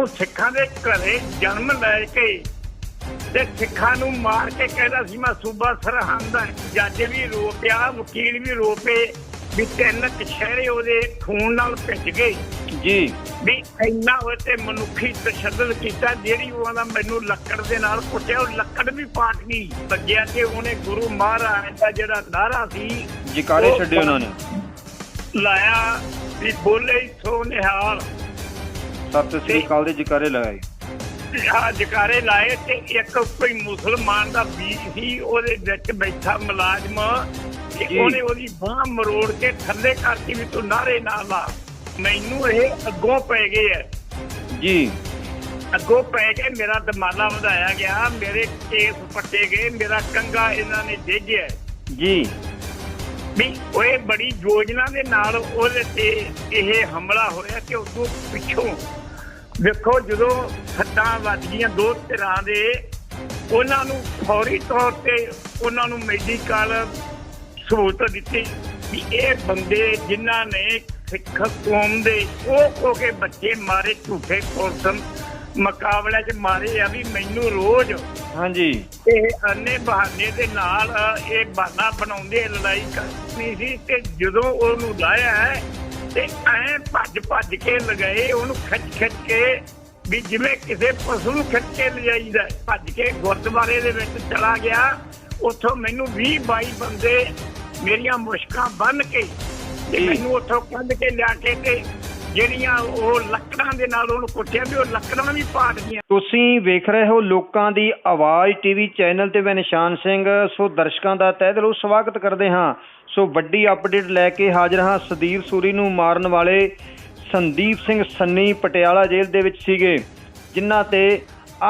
ਜਦੋਂ ਸਿੱਖਾਂ ਦੇ ਘਰੇ ਜਨਮ ਲੈ ਕੇ ਤੇ ਸਿੱਖਾਂ ਨੂੰ ਮਾਰ ਕੇ ਕਹਿੰਦਾ ਸੀ ਮੈਂ ਸੂਬਾ ਸਰਹੰਦ ਹੈ। ਜੱਜ ਵੀ ਰੋ ਪਿਆ ਵਕੀਲ ਵੀ ਰੋ ਪਏ ਵੀ ਤਿੰਨ ਕਛਹਿਰੇ ਉਹਦੇ ਖੂਨ ਨਾਲ ਭਿੱਜ ਗਏ। ਜੀ। ਵੀ ਇੰਨਾ ਉਹ ਤੇ ਮਨੁੱਖੀ ਤਸ਼ੱਦਦ ਕੀਤਾ ਜਿਹੜੀ ਉਹਨਾਂ ਮੈਨੂੰ ਲੱਕੜ ਦੇ ਨਾਲ ਕੁੱਟਿਆ ਉਹ ਲੱਕੜ ਵੀ ਪਾਟ ਗਈ। ਲੱਗਿਆ ਕਿ ਉਹਨੇ ਗੁਰੂ ਮਹਾਰਾਜ ਦਾ ਜਿਹੜਾ ਨਾਰਾ ਸੀ ਜਕਾਰੇ ਛੱਡੇ ਉਹਨਾਂ ਨੇ। ਲਾਇਆ ਵੀ ਬੋਲੇ ਸੋ ਨਿਹਾਲ। ਸਤਿ ਸ੍ਰੀ ਅਕਾਲ ਦੇ ਜਕਾਰੇ ਲਗਾਏ ਆ ਜਕਾਰੇ ਲਾਏ ਤੇ ਇੱਕ ਕੋਈ ਮੁਸਲਮਾਨ ਦਾ ਵੀਰ ਸੀ ਉਹਦੇ ਵਿੱਚ ਬੈਠਾ ਮੁਲਾਜ਼ਮ ਤੇ। ਉਹਨੇ ਉਹਦੀ ਬਾਹ ਮਰੋੜ ਕੇ ਥੱਲੇ ਕਰਤੀ ਵੀ ਤੂੰ ਨਾਰੇ ਨਾ ਲਾ। ਮੈਨੂੰ ਇਹ ਅੱਗੋਂ ਪੈ ਗਏ ਐ ਜੀ। ਅੱਗੋਂ ਪੈ ਕੇ ਮੇਰਾ ਦਮਾਲਾ ਵਧਾਇਆ ਗਿਆ ਮੇਰੇ ਕੇਸ ਪੱਟੇ ਗਏ ਮੇਰਾ ਕੰਗਾ ਇਹਨਾਂ ਨੇ ਡੇਗਿਆ। ਜੀ। ਵੀ ਉਹ ਬੜੀ ਯੋਜਨਾ ਦੇ ਨਾਲ ਉਹਦੇ ਤੇ ਇਹ ਹਮਲਾ ਹੋਇਆ ਕਿ ਉਦੋਂ ਪਿੱਛੋਂ ਵੇਖੋ ਜਦੋਂ ਸੱਟਾਂ ਵੱਜੀਆਂ ਦੋ ਧਿਰਾਂ ਦੇ ਉਹਨਾਂ ਨੂੰ ਫੌਰੀ ਤੌਰ ਤੇ ਉਹਨਾਂ ਨੂੰ ਮੈਡੀਕਲ ਸਹੂਲਤ ਦਿੱਤੀ ਵੀ ਇਹ ਬੰਦੇ ਜਿਨ੍ਹਾਂ ਨੇ ਸਿੱਖ ਕੌਮ ਦੇ ਉਹ ਕੋ ਕੇ ਬੱਚੇ ਮਾਰੇ ਝੂਠੇ ਪੁਲਿਸ ਮੁਕਾਬਲੇ 'ਚ ਮਾਰੇ ਆ ਵੀ ਮੈਨੂੰ ਰੋਜ਼ ਹਾਂਜੀ। ਇਹ ਅੰਨੇ ਬਹਾਨੇ ਦੇ ਨਾਲ ਇਹ ਬਹਾਨਾ ਬਣਾਉਂਦੇ ਲੜਾਈ ਕਰਨੀ ਸੀ ਤੇ ਜਦੋਂ ਉਹਨੂੰ ਲਾਇਆ ਹੈ, ਤੇ ਐ ਭੱਜ ਭੱਜ ਕੇ ਲਗਾਏ ਉਹਨੂੰ ਖਿੱਚ ਖਿੱਚ ਕੇ ਵੀ ਜਿਵੇਂ ਕਿਸੇ ਪਸ਼ੂ ਨੂੰ ਖਿੱਚ ਕੇ ਲਿਜਾਈਦਾ। ਭੱਜ ਕੇ ਗੁਰਦੁਆਰੇ ਦੇ ਵਿੱਚ ਚਲਾ ਗਿਆ ਉੱਥੋਂ ਮੈਨੂੰ 20 22 ਬੰਦੇ ਮੇਰੀਆਂ ਮੁਸ਼ਕਾਂ ਬੰਨ ਕੇ ਤੇ। ਮੈਨੂੰ ਉੱਥੋਂ ਕੱਢ ਕੇ ਲਿਆ ਕੇ ਤੇ ਜਿਹੜੀਆਂ ਉਹ ਲੱਕੜਾਂ ਦੇ ਨਾਲ ਉਹਨੂੰ ਕੁੱਟਿਆ ਵੀ ਉਹ ਲੱਕੜਾਂ ਵੀ ਪਾਟ ਗਈਆਂ ਤੁਸੀਂ ਵੇਖ ਰਹੇ ਹੋ ਲੋਕਾਂ ਦੀ ਆਵਾਜ਼ ਟੀਵੀ ਚੈਨਲ ਤੇ ਮੈਂ ਨਿਸ਼ਾਨ ਸਿੰਘ। ਸੋ ਦਰਸ਼ਕਾਂ ਦਾ ਤਹਿ ਦਿਲੋਂ ਸਵਾਗਤ ਕਰਦੇ ਹਾਂ। ਸੋ ਵੱਡੀ ਅਪਡੇਟ ਲੈ ਕੇ ਹਾਜ਼ਰ ਹਾਂ ਸਦੀਪ ਸੂਰੀ ਨੂੰ ਮਾਰਨ ਵਾਲੇ ਸੰਦੀਪ ਸਿੰਘ ਸੰਨੀ ਪਟਿਆਲਾ ਜੇਲ੍ਹ ਦੇ ਵਿੱਚ ਸੀਗੇ, ਜਿਨ੍ਹਾਂ ਤੇ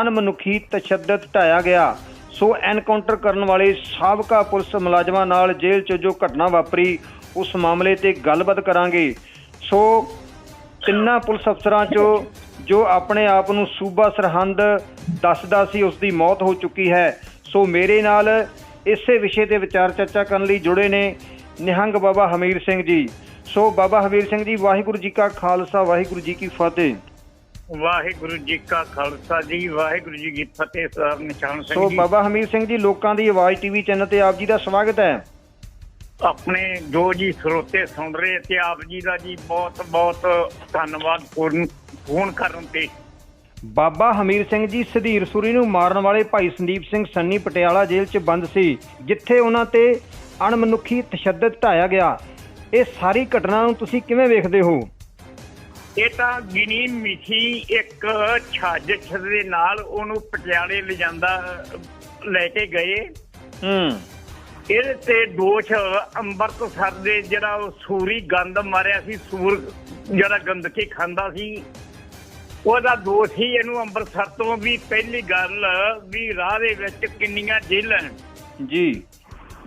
ਅਣਮਨੁੱਖੀ ਤਸ਼ੱਦਦ ਢਾਇਆ ਗਿਆ। ਸੋ ਐਨਕਾਊਂਟਰ ਕਰਨ ਵਾਲੇ ਸਾਬਕਾ ਪੁਲਿਸ ਮੁਲਾਜ਼ਮਾਂ ਨਾਲ ਜੇਲ੍ਹ 'ਚ ਜੋ ਘਟਨਾ ਵਾਪਰੀ, ਉਸ ਮਾਮਲੇ ਤੇ ਗੱਲਬਾਤ ਕਰਾਂਗੇ। ਸੋ ਤਿੰਨਾਂ ਪੁਲਿਸ ਅਫਸਰਾਂ 'ਚੋਂ ਜੋ ਆਪਣੇ ਆਪ ਨੂੰ ਸੂਬਾ ਸਰਹੰਦ ਦੱਸਦਾ ਸੀ ਉਸ ਦੀ ਮੌਤ ਹੋ ਚੁੱਕੀ ਹੈ। ਸੋ ਮੇਰੇ ਨਾਲ ਇਸੇ ਵਿਸ਼ੇ ਤੇ ਵਿਚਾਰ ਚਰਚਾ ਕਰਨ ਲਈ ਜੁੜੇ ਨੇ ਨਿਹੰਗ ਬਾਬਾ ਹਮੀਰ ਸਿੰਘ ਜੀ। ਸੋ ਬਾਬਾ ਹਮੀਰ ਸਿੰਘ ਜੀ ਵਾਹਿਗੁਰੂ ਜੀ ਕਾ ਖਾਲਸਾ ਵਾਹਿਗੁਰੂ ਜੀ ਕੀ ਫਤਿਹ। ਵਾਹਿਗੁਰੂ ਜੀ ਕਾ ਖਾਲਸਾ ਜੀ ਵਾਹਿਗੁਰੂ ਜੀ ਕੀ ਫਤਿਹ ਸਰ ਨਿਸ਼ਾਨ ਸਿੰਘ ਸੋ ਜੀ। ਬਾਬਾ ਹਮੀਰ ਸਿੰਘ ਜੀ ਲੋਕਾਂ ਦੀ ਆਵਾਜ਼ ਟੀਵੀ ਚੈਨਲ ਤੇ ਆਪ ਜੀ ਦਾ ਸਵਾਗਤ ਹੈ। ਆਪਣੇ ਜੋ ਜੀ ਸਰੋਤੇ ਸੁਣ ਰਹੇ ਤੇ ਆਪ ਜੀ ਦਾ ਜੀ ਬਹੁਤ ਬਹੁਤ ਧੰਨਵਾਦ ਫੋਨ ਫੋਨ ਕਰਨ ਤੇ। ਬਾਬਾ ਹਮੀਰ ਸਿੰਘ ਜੀ ਸਧੀਰ ਸੂਰੀ ਨੂੰ ਮਾਰਨ ਵਾਲੇ ਭਾਈ ਸੰਦੀਪ ਸਿੰਘ ਸੰਨੀ ਪਟਿਆਲਾ ਜੇਲ੍ਹ 'ਚ ਬੰਦ ਸੀ ਜਿੱਥੇ ਉਹਨਾਂ ਤੇ ਅਣਮਨੁੱਖੀ ਤਸ਼ੱਦਦ ਢਾਇਆ ਗਿਆ। ਇਹ ਸਾਰੀ ਘਟਨਾ ਨੂੰ ਤੁਸੀਂ ਕਿਵੇਂ ਵੇਖਦੇ ਹੋ? ਇਹ ਤਾਂ ਗਿਣੀ ਮਿਠੀ ਇੱਕ ਛਾਜਛ ਦੇ ਨਾਲ ਉਹਨੂੰ ਪਟਿਆਲੇ ਲਿਜਾਂਦਾ ਲੈ ਕੇ ਗਏ। ਹੂੰ। ਇਹਦੇ ਤੇ ਦੋਸ਼ ਅੰਮ੍ਰਿਤਸਰ ਦੇ ਜਿਹੜਾ ਉਹ ਸੂਰੀ ਗੰਦ ਮਾਰਿਆ ਸੀ ਸੂਰ ਜਿਹੜਾ ਗੰਦਕੀ ਖਾਂਦਾ ਸੀ ਉਹਦਾ ਦੋਸ਼ ਹੀ ਇਹਨੂੰ ਅੰਮ੍ਰਿਤਸਰ ਤੋਂ ਵੀ ਪਹਿਲੀ ਗੱਲ ਵੀ ਰਾਹ ਦੇ ਵਿੱਚ ਕਿੰਨੀਆਂ ਜੇਲ੍ਹਾਂ ਜੀ।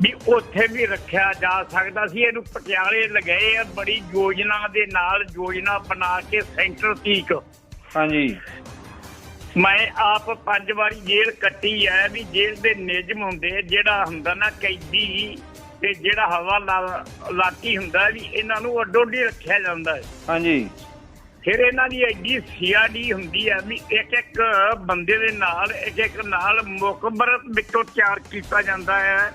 ਵੀ ਉੱਥੇ ਵੀ ਰੱਖਿਆ ਜਾ ਸਕਦਾ ਸੀ ਇਹਨੂੰ ਪਟਿਆਲੇ ਲਗਾਏ ਆ ਬੜੀ ਯੋਜਨਾ ਦੇ ਨਾਲ ਯੋਜਨਾ ਬਣਾ ਕੇ ਸੈਂਟਰ ਤੀਕ ਹਾਂਜੀ। ਮੈਂ ਆਪ ਪੰਜ ਵਾਰੀ ਜੇਲ੍ਹ ਕੱਟੀ ਐ ਵੀ ਜੇਲ੍ਹ ਦੇ ਨਿਯਮ ਹੁੰਦੇ ਜਿਹੜਾ ਹੁੰਦਾ ਨਾ ਕੈਦੀ ਤੇ ਜਿਹੜਾ ਹਵਾ ਲਾਤੀ ਹੁੰਦਾ ਵੀ ਇਹਨਾਂ ਨੂੰ ਅੱਡੋ-ਅੱਡੀ ਰੱਖਿਆ ਜਾਂਦਾ ਹੈ। ਹਾਂਜੀ। ਫਿਰ ਇਹਨਾਂ ਦੀ ਐਡੀ ਸੀਆਡੀ ਹੁੰਦੀ ਹੈ ਵੀ ਇੱਕ ਇੱਕ ਬੰਦੇ ਦੇ ਨਾਲ ਇੱਕ ਇੱਕ ਨਾਲ ਮੁਖਬਰ ਵਿੱਚੋਂ ਤਿਆਰ ਕੀਤਾ ਜਾਂਦਾ ਹੈ।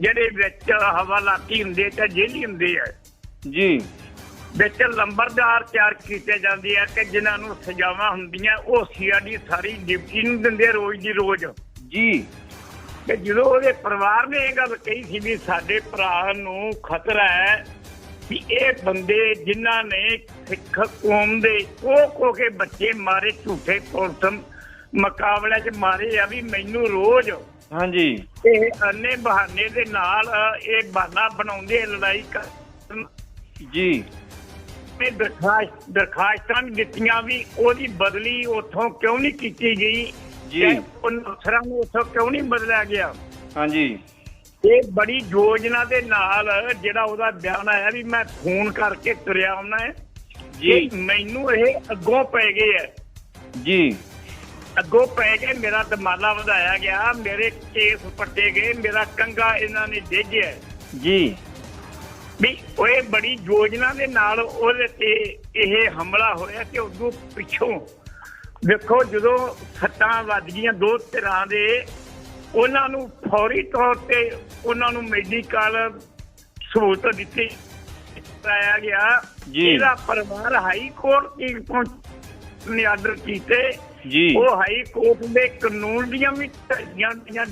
ਜਿਹੜੇ ਵਿੱਚ ਹਵਾਲਾਤੀ ਹੁੰਦੇ ਤੇ ਜੇਲੀ ਹੁੰਦੇ ਆ ਜੀ। ਵਿੱਚ ਲੰਬਰਦਾਰ ਤਿਆਰ ਕੀਤੇ ਜਾਂਦੇ ਆ ਕਿ ਜਿਨ੍ਹਾਂ ਨੂੰ ਸਜ਼ਾਵਾਂ ਹੁੰਦੀਆਂ ਉਹ ਸੀਆਡੀ ਸਾਰੀ ਡਿਊਟੀ ਨੂੰ ਦਿੰਦੇ ਰੋਜ਼ ਦੀ ਰੋਜ਼। ਜੀ। ਤੇ ਜਦੋਂ ਉਹਦੇ ਪਰਿਵਾਰ ਨੇ ਇਹ ਗੱਲ ਕਹੀ ਸੀ ਵੀ ਸਾਡੇ ਭਰਾ ਨੂੰ ਖਤਰਾ ਹੈ ਵੀ ਇਹ ਬੰਦੇ ਜਿਨ੍ਹਾਂ ਨੇ ਸਿੱਖ ਕੌਮ ਦੇ ਉਹ ਕੋ ਕੇ ਬੱਚੇ ਮਾਰੇ ਝੂਠੇ ਪੁਲਿਸ ਮੁਕਾਬਲੇ 'ਚ ਮਾਰੇ ਆ ਵੀ ਮੈਨੂੰ ਰੋਜ਼ ਹਾਂਜੀ। ਇਹ ਅੰਨੇ ਬਹਾਨੇ ਦੇ ਨਾਲ ਇਹ ਬਹਾਨਾ ਬਣਾਉਂਦੇ ਲੜਾਈ ਕਰਨ। ਜੀ। ਤੇ ਦਰਖਾਸਤ ਦਰਖਾਸਤਾਂ ਵੀ ਦਿੱਤੀਆਂ ਵੀ ਉਹਦੀ ਬਦਲੀ ਉੱਥੋਂ ਕਿਉਂ ਨਹੀਂ ਕੀਤੀ ਗਈ? ਜੀ। ਅਫਸਰਾਂ ਨੂੰ ਉੱਥੋਂ ਕਿਉਂ ਨਹੀਂ ਬਦਲਿਆ ਗਿਆ? ਹਾਂਜੀ। ਇਹ ਬੜੀ ਯੋਜਨਾ ਦੇ ਨਾਲ ਜਿਹੜਾ ਉਹਦਾ ਬਿਆਨ ਆਇਆ ਵੀ ਮੈਂ ਫੋਨ ਕਰਕੇ ਤੁਰਿਆ ਆਉਣਾ ਹੈ। ਜੀ। ਮੈਨੂੰ ਇਹ ਅੱਗੋਂ ਪੈ ਗਏ ਹੈ। ਜੀ। ਅੱਗੋਂ ਪੈ ਕੇ ਮੇਰਾ ਦਮਾਲਾ ਵਧਾਇਆ ਗਿਆ ਮੇਰੇ ਕੇਸ ਪੱਟੇ ਗਏ ਮੇਰਾ ਕੰਗਾ ਇਹਨਾਂ ਨੇ ਡੇਗਿਆ ਜੀ। ਵੀ ਉਹ ਇਹ ਬੜੀ ਯੋਜਨਾ ਦੇ ਨਾਲ ਉਹਦੇ ਤੇ ਇਹ ਹਮਲਾ ਹੋਇਆ ਕਿ ਉਦੋਂ ਪਿੱਛੋਂ ਵੇਖੋ ਜਦੋਂ ਸੱਟਾਂ ਵੱਜ ਗਈਆਂ ਦੋ ਧਿਰਾਂ ਦੇ ਉਹਨਾਂ ਨੂੰ ਫੌਰੀ ਤੌਰ ਤੇ ਉਹਨਾਂ ਨੂੰ ਮੈਡੀਕਲ ਸਹੂਲਤ ਦਿੱਤੀ ਕਰਾਇਆ ਗਿਆ। ਇਹਦਾ ਪਰਿਵਾਰ ਹਾਈ ਕੋਰਟ ਦੀ ਪਹੁੰਚ ਨੇ ਆਰਡਰ ਕੀਤੇ। ਜੀ। ਉਹ ਹਾਈ ਕੋਰਟ ਦੇ ਕਾਨੂੰਨ ਦੀਆਂ ਵੀ ਧੱਜੀਆਂ ਦੀਆਂ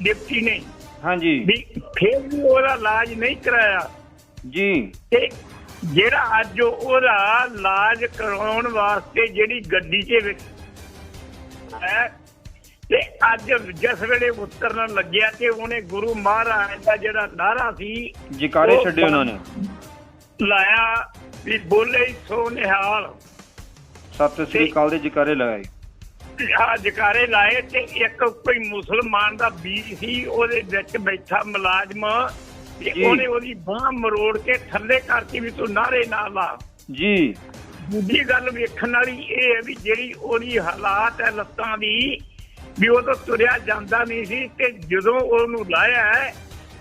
ਡਿਪਟੀ ਨੇ। ਹਾਂਜੀ। ਵੀ ਫਿਰ ਵੀ ਉਹਦਾ ਇਲਾਜ ਨਹੀਂ ਕਰਾਇਆ। ਜੀ। ਤੇ ਜਿਹੜਾ ਅੱਜ ਉਹਦਾ ਇਲਾਜ ਕਰਾਉਣ ਵਾਸਤੇ ਜਿਹੜੀ ਗੱਡੀ 'ਚ ਵਿੱਚ ਹੈ ਤੇ ਅੱਜ ਜਿਸ ਵੇਲੇ ਉਤਰਨ ਲੱਗਿਆ ਤੇ ਉਹਨੇ ਗੁਰੂ ਮਹਾਰਾਜ ਦਾ ਜਿਹੜਾ ਨਾਰਾ ਸੀ ਜਕਾਰੇ ਛੱਡੇ ਉਹਨਾਂ ਨੇ। ਲਾਇਆ ਵੀ ਬੋਲੇ ਸੋ ਨਿਹਾਲ। ਸਤਿ ਸ੍ਰੀ ਅਕਾਲ ਦੇ ਜਕਾਰੇ ਲਗਾਏ। ਆ ਜਕਾਰੇ ਲਾਏ ਤੇ ਇੱਕ ਕੋਈ ਮੁਸਲਮਾਨ ਦਾ ਬੀਜ ਸੀ ਉਹਦੇ ਵਿੱਚ ਬੈਠਾ ਮੁਲਾਜ਼ਮ ਤੇ ਜੀ। ਉਹਨੇ ਉਹਦੀ ਬਾਹ ਮਰੋੜ ਕੇ ਥੱਲੇ ਕਰਤੀ ਵੀ ਤੂੰ ਨਾਰੇ ਨਾ ਲਾ। ਜੀ। ਦੂਜੀ ਗੱਲ ਵੇਖਣ ਵਾਲੀ ਇਹ ਹੈ ਵੀ ਜਿਹੜੀ ਉਹਦੀ ਹਾਲਾਤ ਹੈ ਲੱਤਾਂ ਦੀ ਵੀ ਉਹ ਤਾਂ ਤੁਰਿਆ ਜਾਂਦਾ ਨਹੀਂ ਸੀ ਤੇ ਜਦੋਂ ਉਹਨੂੰ ਲਾਇਆ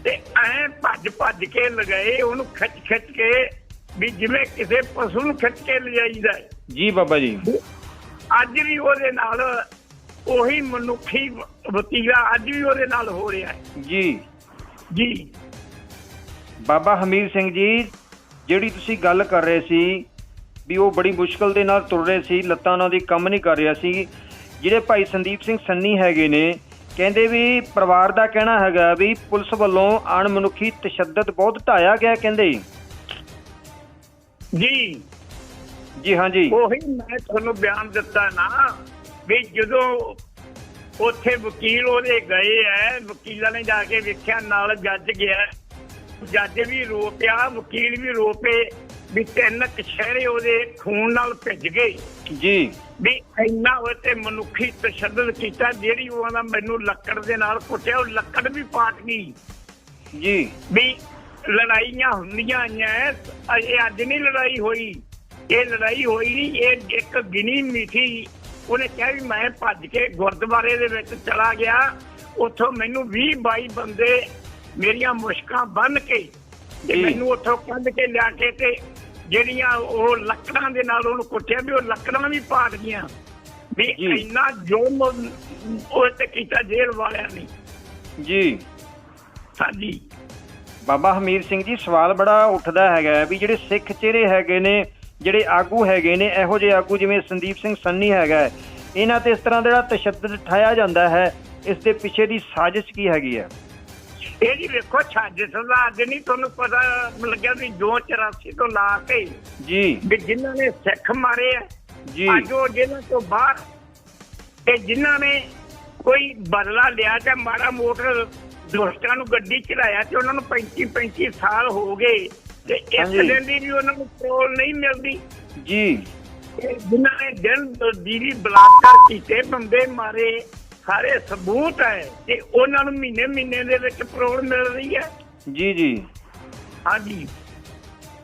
ਤੇ ਐ ਭੱਜ ਭੱਜ ਕੇ ਲਗਾਏ ਉਹਨੂੰ ਖਿੱਚ ਖਿੱਚ ਕੇ ਵੀ ਜਿਵੇਂ ਕਿਸੇ ਪਸ਼ੂ ਨੂੰ ਖਿੱਚ ਕੇ ਲਿਜਾਈਦਾ। ਜੀ ਬਾਬਾ ਜੀ। ਅੱਜ ਵੀ ਉਹਦੇ ਨਾਲ ਉਹੀ ਮਨੁੱਖੀ ਵਤੀਰਾ ਅੱਜ ਵੀ ਉਹਦੇ ਨਾਲ ਹੋ ਰਿਹਾ ਹੈ। ਜੀ। ਜੀ। ਬਾਬਾ ਹਮੀਰ ਸਿੰਘ ਜੀ ਜਿਹੜੀ ਤੁਸੀਂ ਗੱਲ ਕਰ ਰਹੇ ਸੀ ਵੀ ਉਹ ਬੜੀ ਮੁਸ਼ਕਲ ਦੇ ਨਾਲ ਤੁਰ ਰਹੇ ਸੀ ਲੱਤਾਂ ਉਹਨਾਂ ਦੀ ਕੰਮ ਨਹੀਂ ਕਰ ਰਿਹਾ ਸੀ ਜਿਹੜੇ ਭਾਈ ਸੰਦੀਪ ਸਿੰਘ ਸੰਨੀ ਹੈਗੇ ਨੇ ਕਹਿੰਦੇ ਵੀ ਪਰਿਵਾਰ ਦਾ ਕਹਿਣਾ ਹੈਗਾ ਵੀ ਪੁਲਿਸ ਵੱਲੋਂ ਅਣਮਨੁੱਖੀ ਤਸ਼ੱਦਦ ਬਹੁਤ ਢਾਇਆ ਗਿਆ ਕਹਿੰਦੇ। ਜੀ। ਜੀ ਹਾਂਜੀ ਉਹੀ ਮੈਂ ਤੁਹਾਨੂੰ ਬਿਆਨ ਦਿੱਤਾ ਨਾ ਵੀ ਜਦੋਂ ਉੱਥੇ ਵਕੀਲ ਉਹਦੇ ਗਏ ਐ ਵਕੀਲਾਂ ਨੇ ਜਾ ਕੇ ਵੇਖਿਆ ਨਾਲ ਜੱਜ ਗਿਆ। ਜੱਜ ਵੀ ਰੋ ਪਿਆ ਵਕੀਲ ਵੀ ਰੋ ਪਏ ਵੀ ਤਿੰਨ ਕਸ਼ਹਿਰੇ ਉਹਦੇ ਖੂਨ ਨਾਲ ਭਿੱਜ ਗਏ। ਜੀ। ਵੀ ਇੰਨਾ ਉਹ ਤੇ ਮਨੁੱਖੀ ਤਸ਼ੱਦਦ ਕੀਤਾ ਜਿਹੜੀ ਉਹਨਾਂ ਮੈਨੂੰ ਲੱਕੜ ਦੇ ਨਾਲ ਕੁੱਟਿਆ ਉਹ ਲੱਕੜ ਵੀ ਪਾਟ ਗਈ। ਜੀ। ਵੀ ਲੜਾਈਆਂ ਹੁੰਦੀਆਂ ਆਈਆਂ ਇਹ ਅੱਜ ਨਹੀਂ ਲੜਾਈ ਹੋਈ। ਇਹ ਲੜਾਈ ਹੋਈ ਨਹੀਂ ਇਹ ਇੱਕ ਗਿਣੀ ਮਿੱਠੀ ਉਹਨੇ ਕਿਹਾ ਵੀ ਮੈਂ ਭੱਜ ਕੇ ਗੁਰਦੁਆਰੇ ਦੇ ਵਿੱਚ ਚਲਾ ਗਿਆ। ਉੱਥੋਂ ਮੈਨੂੰ 20 22 ਬੰਦੇ ਮੇਰੀਆਂ ਮੁਸ਼ਕਾਂ ਬੰਨ ਕੇ ਤੇ। ਮੈਨੂੰ ਉੱਥੋਂ ਕੱਢ ਕੇ ਲਿਆ ਕੇ ਤੇ ਜਿਹੜੀਆਂ ਉਹ ਲੱਕੜਾਂ ਦੇ ਨਾਲ ਉਹਨੂੰ ਕੁੱਟਿਆ ਵੀ ਉਹ ਲੱਕੜਾਂ ਵੀ ਪਾਟ ਗਈਆਂ। ਵੀ। ਇੰਨਾ ਜੁਰਮ ਉਹ ਤੇ ਕੀਤਾ ਜੇਲ੍ਹ ਵਾਲਿਆਂ ਨੇ। ਜੀ। ਹਾਂਜੀ। ਬਾਬਾ ਹਮੀਰ ਸਿੰਘ ਜੀ ਸਵਾਲ ਬੜਾ ਉੱਠਦਾ ਹੈਗਾ ਵੀ ਜਿਹੜੇ ਸਿੱਖ ਚਿਹਰੇ ਹੈਗੇ ਨੇ ਜਿਹੜੇ ਆਗੂ ਹੈਗੇ ਨੇ ਇਹੋ ਜਿਹੇ ਆਗੂ ਜਿਵੇਂ ਸੰਦੀਪ ਸਿੰਘ ਸੰਨੀ ਹੈਗਾ ਇਹਨਾਂ ਤੇ ਇਸ ਤਰ੍ਹਾਂ ਦਾ ਜਿਹੜਾ ਤਸ਼ੱਦਦ ਠਾਇਆ ਜਾਂਦਾ ਹੈ ਇਸ ਦੇ ਪਿੱਛੇ ਦੀ ਸਾਜ਼ਿਸ਼ ਕੀ ਹੈਗੀ ਹੈ? ਇਹ ਜੀ ਵੇਖੋ ਛੱਜ ਸਦਾ ਅੱਜ ਨਹੀਂ ਤੁਹਾਨੂੰ ਪਤਾ ਲੱਗਿਆ ਵੀ ਜੋ 84 ਤੋਂ ਲਾ ਕੇ ਜੀ। ਵੀ ਜਿਨ੍ਹਾਂ ਨੇ ਸਿੱਖ ਮਾਰੇ ਆ ਜੀ। ਅੱਜ ਉਹ ਜੇਲ੍ਹਾਂ ਤੋਂ ਬਾਹਰ ਤੇ ਜਿਨ੍ਹਾਂ ਨੇ ਕੋਈ ਬਦਲਾ ਲਿਆ ਤੇ ਮਾੜਾ ਮੋਟਰ ਦੋਸਤਾਂ ਨੂੰ ਗੱਡੀ ਚੜਾਇਆ ਤੇ ਉਹਨਾਂ ਨੂੰ 35 35 ਸਾਲ ਹੋ ਗਏ ਤੇ ਹਾਂਜੀ। ਦਿਨ ਦੀ ਵੀ ਉਹਨਾਂ ਨੂੰ ਪੈਰੋਲ ਨਹੀਂ ਮਿਲਦੀ। ਜੀ। ਤੇ ਜਿਨ੍ਹਾਂ ਨੇ ਦਿਨ ਦੀਦੀ ਬਲਾਤਕਾਰ ਕੀਤੇ ਬੰਦੇ ਮਾਰੇ ਸਾਰੇ ਸਬੂਤ ਹੈ ਤੇ ਉਹਨਾਂ ਨੂੰ ਮਹੀਨੇ ਮਹੀਨੇ ਦੇ ਵਿੱਚ ਪੈਰੋਲ ਮਿਲ ਰਹੀ ਹੈ। ਜੀ ਜੀ। ਹਾਂਜੀ।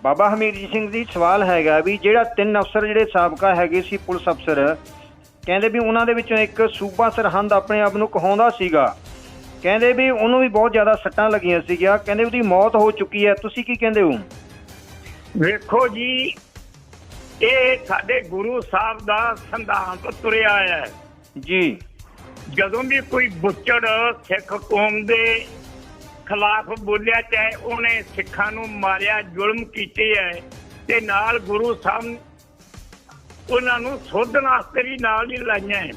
ਬਾਬਾ ਹਮੀਰ ਸਿੰਘ ਜੀ ਸਵਾਲ ਹੈਗਾ ਵੀ ਜਿਹੜਾ ਤਿੰਨ ਅਫਸਰ ਜਿਹੜੇ ਸਾਬਕਾ ਹੈਗੇ ਸੀ ਪੁਲਿਸ ਅਫਸਰ ਕਹਿੰਦੇ ਵੀ ਉਹਨਾਂ ਦੇ ਵਿੱਚੋਂ ਇੱਕ ਸੂਬਾ ਸਰਹੰਦ ਆਪਣੇ ਆਪ ਨੂੰ ਕਹਾਉਂਦਾ ਸੀਗਾ। ਕਹਿੰਦੇ ਵੀ ਉਹਨੂੰ ਵੀ ਬਹੁਤ ਜ਼ਿਆਦਾ ਸੱਟਾਂ ਲੱਗੀਆਂ ਸੀਗੀਆਂ ਕਹਿੰਦੇ ਉਹਦੀ ਮੌਤ ਹੋ ਚੁੱਕੀ ਹੈ ਤੁਸੀਂ ਕੀ ਕਹਿੰਦੇ ਹੋ? ਵੇਖੋ ਜੀ ਇਹ ਸਾਡੇ ਗੁਰੂ ਸਾਹਿਬ ਦਾ ਸੰਧਾਂਤ ਤੁਰਿਆ ਹੈ। ਜੀ। ਜਦੋਂ ਵੀ ਕੋਈ ਬੁੱਚੜ ਸਿੱਖ ਕੌਮ ਦੇ ਖਿਲਾਫ ਬੋਲਿਆ ਚਾਹੇ ਉਹਨੇ ਸਿੱਖਾਂ ਨੂੰ ਮਾਰਿਆ, ਜ਼ੁਲਮ ਕੀਤੇ ਹੈ ਤੇ ਨਾਲ ਗੁਰੂ ਸਾਹਿਬ ਉਹਨਾਂ ਨੂੰ ਸੋਧਣ ਵਾਸਤੇ ਵੀ ਨਾਲ ਹੀ ਲਾਈਆਂ ਹੈ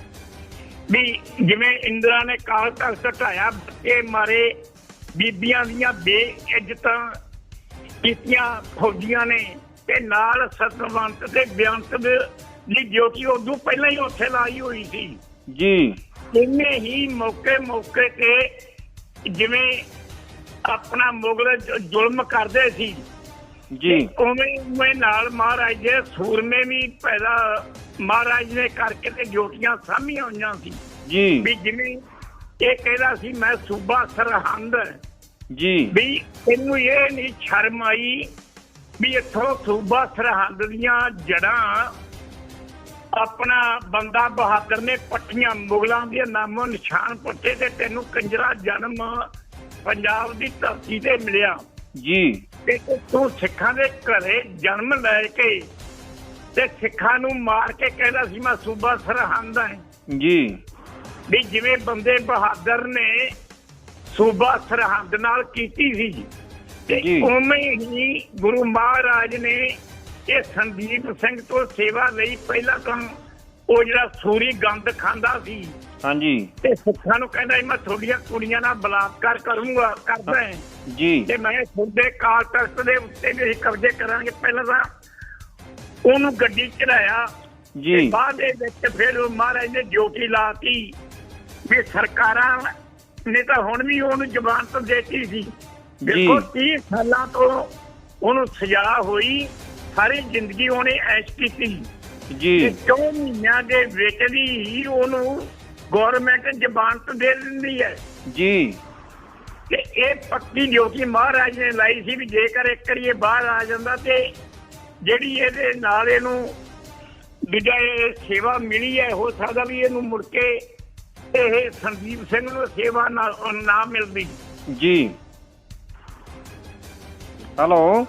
ਵੀ ਜਿਵੇਂ ਇੰਦਰਾ ਨੇ ਕਾਲ ਤਖਤ ਢਾਇਆ ਬੱਚੇ ਮਾਰੇ, ਬੀਬੀਆਂ ਦੀਆਂ ਬੇਇੱਜ਼ਤਾਂ ਕੀਤੀਆਂ ਫੌਜੀਆਂ ਨੇ ਤੇ ਨਾਲ ਸਤਵੰਤ ਤੇ ਬਿਆੰਤ ਦੀ ਡਿਊਟੀ ਉਦੋਂ ਪਹਿਲਾਂ ਹੀ ਉੱਥੇ ਲਾਈ ਹੋਈ ਸੀ। ਜੀ। ਇੰਨੇ ਹੀ ਮੌਕੇ ਮੌਕੇ ਤੇ ਜਿਵੇਂ ਆਪਣਾ ਮੁਗਲ ਜ਼ੁਲਮ ਕਰਦੇ ਸੀ। ਜੀ। ਉਵੇਂ ਉਵੇਂ ਨਾਲ ਮਹਾਰਾਜ ਦੇ ਸੂਰਮੇ ਵੀ ਪੈਦਾ ਮਹਾਰਾਜ ਨੇ ਕਰਕੇ ਤੇ ਜੋਟੀਆਂ ਸਾਂਭੀਆਂ ਹੋਈਆਂ ਸੀ। ਜੀ। ਵੀ ਜਿਵੇਂ ਇਹ ਕਹਿੰਦਾ ਸੀ ਮੈਂ ਸੂਬਾ ਸਰਹੰਦ ਜੀ। ਵੀ ਇਹਨੂੰ ਇਹ ਨਹੀਂ ਸ਼ਰਮ ਆਈ ਵੀ ਇੱਥੋਂ ਸੂਬਾ ਸਰਹੰਦ ਦੀਆਂ ਜੜਾਂ ਆਪਣਾ ਬੰਦਾ ਬਹਾਦਰ ਨੇ ਪੱਟੀਆਂ ਮੁਗਲਾਂ ਦੇ ਨਾਮੋਂ ਨਿਸ਼ਾਨ ਪੁੱਟੇ ਤੇ ਤੈਨੂੰ ਕੰਜਰਾ ਜਨਮ ਪੰਜਾਬ ਦੀ ਧਰਤੀ ਤੇ ਮਿਲਿਆ। ਜੀ। ਤੇ ਤੂੰ ਸਿੱਖਾਂ ਦੇ ਘਰੇ ਜਨਮ ਲੈ ਕੇ ਤੇ ਸਿੱਖਾਂ ਨੂੰ ਮਾਰ ਕੇ ਕਹਿੰਦਾ ਸੀ ਮੈਂ ਸੂਬਾ ਸਰਹੰਦ ਹਾਂ। ਜੀ। ਵੀ ਜਿਵੇਂ ਬੰਦੇ ਬਹਾਦਰ ਨੇ ਸੂਬਾ ਸਰਹੰਦ ਨਾਲ ਕੀਤੀ ਸੀ ਤੇ। ਉਵੇਂ ਹੀ ਗੁਰੂ ਮਹਾਰਾਜ ਨੇ ਇਹ ਸੰਦੀਪ ਸਿੰਘ ਤੋਂ ਸੇਵਾ ਲਈ ਪਹਿਲਾਂ ਤਾਂ ਉਹ ਜਿਹੜਾ ਸੂਰੀ ਗੰਦ ਖਾਂਦਾ ਸੀ। ਹਾਂਜੀ। ਤੇ ਸਿੱਖਾਂ ਨੂੰ ਕਹਿੰਦਾ ਮੈਂ ਤੁਹਾਡੀਆਂ ਕੁੜੀਆਂ ਨਾਲ ਬਲਾਤਕਾਰ ਕਰੂੰਗਾ ਕਰਦਾ ਹਾਂ ਜੀ। ਤੇ ਮੈਂ ਤੁਹਾਡੇ ਕਾਲ ਤਖਤ ਦੇ ਉੱਤੇ ਵੀ ਕਬਜ਼ੇ ਕਰਾਂਗੇ। ਪਹਿਲਾਂ ਤਾਂ ਉਹਨੂੰ ਗੱਡੀ ਚੜਾਇਆ ਜੀ। ਬਾਅਦ ਦੇ ਵਿੱਚ ਫਿਰ ਉਹ ਮਹਾਰਾਜ ਨੇ ਡਿਊਟੀ ਲਾਤੀ ਵੀ ਸਰਕਾਰਾਂ ਨੇ ਤਾਂ ਹੁਣ ਵੀ ਉਹਨੂੰ ਜ਼ਮਾਨਤ ਦੇਤੀ ਸੀ। ਦੇਖੋ 30 ਸਾਲਾਂ ਤੋਂ ਉਹਨੂੰ ਸਜ਼ਾ ਹੋਈ। ਸਾਰੀ ਜ਼ਿੰਦਗੀ ਉਹਨੇ ਐਸ਼ ਕੀਤੀ ਜੀ। ਚੌਂ ਮਹੀਨਿਆਂ ਦੇ ਵਿੱਚ ਵੀ ਹੀ ਉਹਨੂੰ ਗਵਰਨਮੈਂਟ ਜ਼ਮਾਨਤ ਦੇ ਦਿੰਦੀ ਹੈ। ਜੀ। ਤੇ ਇਹ ਪੱਕੀ ਡਿਊਟੀ ਮਹਾਰਾਜ ਨੇ ਲਾਈ ਸੀ ਵੀ ਜੇਕਰ ਇੱਕ ਵਾਰੀ ਇਹ ਬਾਹਰ ਆ ਜਾਂਦਾ ਤੇ ਜਿਹੜੀ ਇਹਦੇ ਨਾਲ ਇਹਨੂੰ ਦੂਜਾ ਇਹ ਸੇਵਾ ਮਿਲੀ ਹੈ ਹੋ ਸਕਦਾ ਵੀ ਇਹਨੂੰ ਮੁੜ ਕੇ ਇਹ ਸੰਦੀਪ ਸਿੰਘ ਨੂੰ ਸੇਵਾ ਨਾ ਨਾ ਮਿਲਦੀ। ਜੀ। ਹੈਲੋ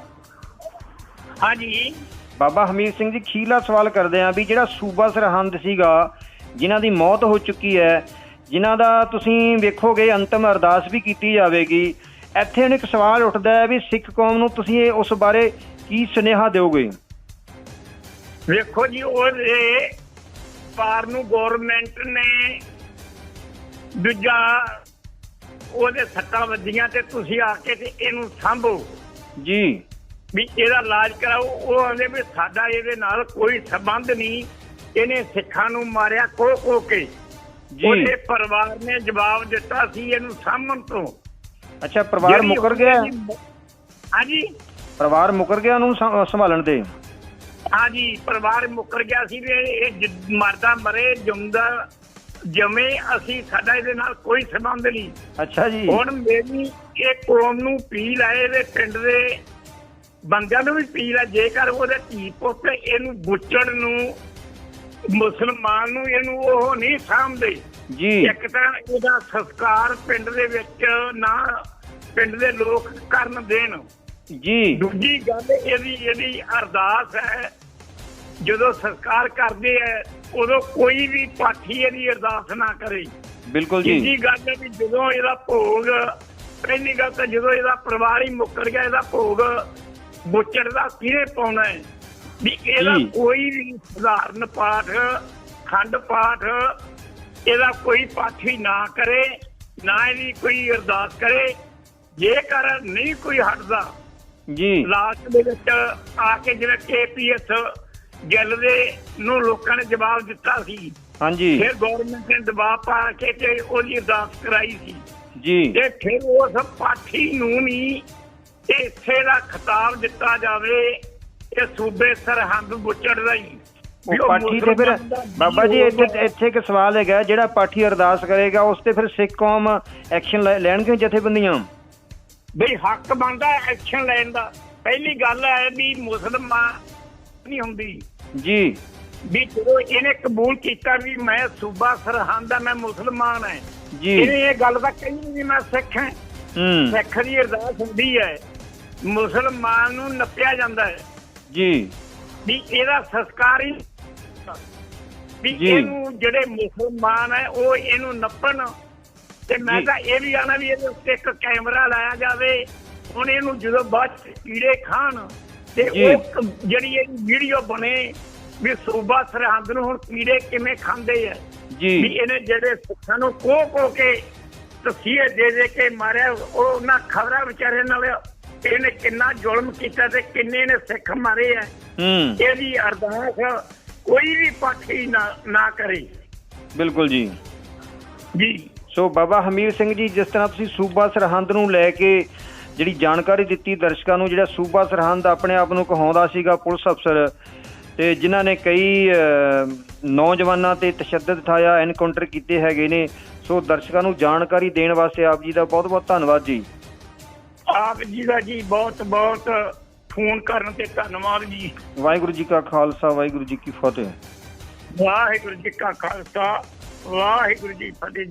ਹਾਂਜੀ। ਬਾਬਾ ਹਮੀਰ ਸਿੰਘ ਜੀ ਖੀਲਾ ਸਵਾਲ ਕਰਦੇ ਆਂ ਵੀ ਜਿਹੜਾ ਸੂਬਾ ਸਰਹੰਦ ਸੀਗਾ ਜਿਨ੍ਹਾਂ ਦੀ ਮੌਤ ਹੋ ਚੁੱਕੀ ਹੈ ਜਿਨ੍ਹਾਂ ਦਾ ਤੁਸੀਂ ਵੇਖੋਗੇ ਅੰਤਮ ਅਰਦਾਸ ਵੀ ਕੀਤੀ ਜਾਵੇਗੀ ਇੱਥੇ ਹੁਣ ਇੱਕ ਸਵਾਲ ਉੱਠਦਾ ਹੈ ਵੀ ਸਿੱਖ ਕੌਮ ਨੂੰ ਤੁਸੀਂ ਇਹ ਉਸ ਬਾਰੇ ਕੀ ਸੁਨੇਹਾ ਦਿਓਗੇ? ਵੇਖੋ ਜੀ ਉਹਦੇ ਪਾਰ ਨੂੰ ਗਵਰਨਮੈਂਟ ਨੇ ਦੂਜਾ ਉਹਦੇ ਸੱਟਾਂ ਵੱਜੀਆਂ ਤੇ ਤੁਸੀਂ ਆ ਕੇ ਤੇ ਇਹਨੂੰ ਸੰਭੋ। ਜੀ। ਵੀ ਇਹਦਾ ਇਲਾਜ ਕਰਾਓ ਉਹ ਆਂਦੇ ਵੀ ਸਾਡਾ ਇਹਦੇ ਨਾਲ ਕੋਈ ਸੰਬੰਧ ਨਹੀਂ। ਇਹਨੇ ਸਿੱਖਾਂ ਨੂੰ ਮਾਰਿਆ ਕੋ ਕੋ। ਕੇ ਉਹਦੇ ਪਰਿਵਾਰ ਨੇ ਜਵਾਬ ਦਿੱਤਾ ਸੀ ਇਹਨੂੰ ਸਾਹਮਣ ਤੋਂ। ਅੱਛਾ ਪਰਿਵਾਰ ਮੁਕਰ ਗਿਆ? ਹਾਂਜੀ? ਪਰਿਵਾਰ ਮੁਕਰ ਗਿਆ ਉਹਨੂੰ ਸੰਭਾਲਣ ਤੇ? ਹਾਂਜੀ ਪਰਿਵਾਰ ਮੁੱਕਰ ਗਿਆ ਸੀ ਵੀ ਇਹ ਮਰਦਾ ਮਰੇ ਜਿਉਂਦਾ ਜਮੇ ਅਸੀਂ ਸਾਡਾ ਇਹਦੇ ਨਾਲ ਕੋਈ ਸੰਬੰਧ ਨਹੀਂ। ਅੱਛਾ ਜੀ। ਹੁਣ ਮੇਰੀ ਇਹ ਕੌਮ ਨੂੰ ਪੀਲ ਆਏ ਦੇ ਪਿੰਡ ਦੇ ਬੰਦਿਆਂ ਨੂੰ ਵੀ ਪੀਲ ਆ ਜੇਕਰ ਉਹਦੇ ਧੀ ਪੁੱਤ ਇਹਨੂੰ ਬੁੱਚੜ ਨੂੰ ਮੁਸਲਮਾਨ ਨੂੰ ਇਹਨੂੰ ਉਹ ਨਹੀਂ ਸਾਂਭਦੇ ਜੀ। ਇੱਕ ਤਾਂ ਇਹਦਾ ਸੰਸਕਾਰ ਪਿੰਡ ਦੇ ਵਿੱਚ ਨਾ ਪਿੰਡ ਦੇ ਲੋਕ ਕਰਨ ਦੇਣ। ਜੀ। ਦੂਜੀ ਗੱਲ ਇਹਦੀ ਇਹਦੀ ਅਰਦਾਸ ਹੈ ਜਦੋਂ ਸੰਸਕਾਰ ਕਰਦੇ ਆ ਉਦੋਂ ਕੋਈ ਵੀ ਪਾਠੀ ਇਹਦੀ ਅਰਦਾਸ ਨਾ ਕਰੇ। ਬਿਲਕੁਲ ਜੀ। ਤੀਜੀ ਗੱਲ ਹੈ ਵੀ ਜਦੋਂ ਇਹਦਾ ਭੋਗ ਪਹਿਲੀ ਗੱਲ ਤਾਂ ਜਦੋਂ ਇਹਦਾ ਪਰਿਵਾਰ ਹੀ ਮੁੱਕਰ ਗਿਆ ਇਹਦਾ ਭੋਗ ਬੁੱਚੜ ਦਾ ਕਿਹਨੇ ਪਾਉਣਾ ਹੈ। ਵੀ ਇਹਦਾ ਜੀ। ਕੋਈ ਵੀ ਸਧਾਰਨ ਪਾਠ ਖੰਡ ਪਾਠ ਇਹਦਾ ਕੋਈ ਪਾਠੀ ਨਾ ਕਰੇ ਨਾ ਇਹਦੀ ਕੋਈ ਅਰਦਾਸ ਕਰੇ। ਜੇਕਰ ਨਹੀਂ ਕੋਈ ਹਟਦਾ ਜੀ। ਲਾਸਟ ਦੇ ਵਿੱਚ ਆ ਕੇ ਜਿਵੇਂ ਕੇਪੀਐਸ ਗਿੱਲ ਦੇ ਨੂੰ ਲੋਕਾਂ ਨੇ ਜਵਾਬ ਦਿੱਤਾ ਸੀ। ਹਾਂਜੀ। ਫਿਰ ਗਵਰਨਮੈਂਟ ਨੇ ਦਬਾਅ ਪਾ ਕੇ ਤੇ ਉਹਦੀ ਅਰਦਾਸ ਕਰਾਈ ਸੀ। ਜੀ। ਤੇ ਫਿਰ ਉਸ ਪਾਠੀ ਨੂੰ ਵੀ ਇਸੇ ਦਾ ਖਿਤਾਬ ਦਿੱਤਾ ਜਾਵੇ ਇਹ ਸੂਬੇ ਸਰਹੰਦ ਬੁੱਚੜ ਦਾ ਹੀ। ਉਹ ਪਾਠੀ ਤੇ ਫਿਰ ਬਾਬਾ ਜੀ ਇੱਥੇ ਇੱਥੇ ਇੱਕ ਸਵਾਲ ਹੈਗਾ ਜਿਹੜਾ ਪਾਠੀ ਅਰਦਾਸ ਕਰੇਗਾ ਉਸ ਤੇ ਫਿਰ ਸਿੱਖ ਕੌਮ ਐਕਸ਼ਨ ਲੈਣਗੇ ਜਥੇਬੰਦੀਆਂ? ਬਈ ਹੱਕ ਬਣਦਾ ਐਕਸ਼ਨ ਲੈਣ ਦਾ। ਪਹਿਲੀ ਗੱਲ ਹੈ ਵੀ ਮੁਸਲਮਾਨ ਨਹੀਂ ਹੁੰਦੀ। ਜੀ। ਵੀ ਜਦੋਂ ਇਹਨੇ ਕਬੂਲ ਕੀਤਾ ਵੀ ਮੈਂ ਸੂਬਾ ਸਰਹੰਦ ਆ ਮੈਂ ਮੁਸਲਮਾਨ ਹਾਂ। ਜੀ। ਇਹਨੇ ਇਹ ਗੱਲ ਤਾਂ ਕਹੀ ਨਹੀਂ ਵੀ ਮੈਂ ਸਿੱਖ ਹੂੰ। ਸਿੱਖ ਦੀ ਅਰਦਾਸ ਹੁੰਦੀ ਹੈ। ਮੁਸਲਮਾਨ ਨੂੰ ਨੱਪਿਆ ਜਾਂਦਾ ਹੈ ਜੀ ਵੀ ਇਹਦਾ ਸੰਸਕਾਰ ਹੀ ਵੀ। ਇਹਨੂੰ ਜਿਹੜੇ ਮੁਸਲਮਾਨ ਹੈ ਉਹ ਇਹਨੂੰ ਨੱਪਣ ਤੇ ਮੈਂ। ਤਾਂ ਇਹ ਵੀ ਆਣਾ ਵੀ ਇਹਦੇ ਉੱਤੇ ਇੱਕ ਕੈਮਰਾ ਲਾਇਆ ਜਾਵੇ ਹੁਣ ਇਹਨੂੰ ਜਦੋਂ ਬਾਅਦ ਕੀੜੇ ਖਾਣ ਤੇ। ਉਹ ਜਿਹੜੀ ਇਹ ਵੀਡੀਓ ਬਣੇ ਵੀ ਸੂਬਾ ਸਰਹੰਦ ਨੂੰ ਹੁਣ ਕੀੜੇ ਕਿਵੇਂ ਖਾਂਦੇ ਆ ਵੀ ਜੀ ਇਹਨੇ ਜਿਹੜੇ ਸਿੱਖਾਂ ਨੂੰ ਕੋ ਕੋ ਕੇ ਤਸੀਹੇ ਦੇ ਦੇ ਕੇ ਮਾਰਿਆ ਉਹ ਉਹਨਾਂ ਖਬਰਾਂ ਵਿਚਾਰੇ ਨਾਲ ਇਹਨੇ ਕਿੰਨਾ ਜ਼ੁਲਮ ਕੀਤਾ ਤੇ ਕਿੰਨੇ ਨੇ ਸਿੱਖ ਮਾਰੇ ਆ। ਹੂੰ। ਇਹਦੀ ਅਰਦਾਸ ਕੋਈ ਵੀ ਪਾਠੀ ਨਾ ਨਾ ਕਰੇ। ਬਿਲਕੁਲ ਜੀ। ਜੀ। ਸੋ ਬਾਬਾ ਹਮੀਰ ਸਿੰਘ ਜੀ ਜਿਸ ਤਰ੍ਹਾਂ ਤੁਸੀਂ ਸੂਬਾ ਸਰਹੰਦ ਨੂੰ ਲੈ ਕੇ ਜਿਹੜੀ ਜਾਣਕਾਰੀ ਦਿੱਤੀ ਦਰਸ਼ਕਾਂ ਨੂੰ ਜਿਹੜਾ ਸੂਬਾ ਸਰਹੰਦ ਆਪਣੇ ਆਪ ਨੂੰ ਕਹਾਉਂਦਾ ਸੀਗਾ ਪੁਲਿਸ ਅਫਸਰ ਤੇ ਜਿਨ੍ਹਾਂ ਨੇ ਕਈ ਨੌਜਵਾਨਾਂ ਤੇ ਤਸ਼ੱਦਦ ਠਾਇਆ ਐਨਕਾਊਂਟਰ ਕੀਤੇ ਹੈਗੇ ਨੇ। ਸੋ ਦਰਸ਼ਕਾਂ ਨੂੰ ਜਾਣਕਾਰੀ ਦੇਣ ਵਾਸਤੇ ਆਪ ਜੀ ਦਾ ਬਹੁਤ ਬਹੁਤ ਧੰਨਵਾਦ ਜੀ। ਆਪ ਜੀ ਦਾ ਜੀ ਬਹੁਤ ਬਹੁਤ ਫੋਨ ਕਰਨ ਤੇ ਧੰਨਵਾਦ ਜੀ। ਵਾਹਿਗੁਰੂ ਜੀ ਕਾ ਖਾਲਸਾ ਵਾਹਿਗੁਰੂ ਜੀ ਕੀ ਫਤਿਹ। ਵਾਹਿਗੁਰੂ ਜੀ ਕਾ ਖਾਲਸਾ ਵਾਹਿਗੁਰੂ ਜੀ ਫਤਿਹ।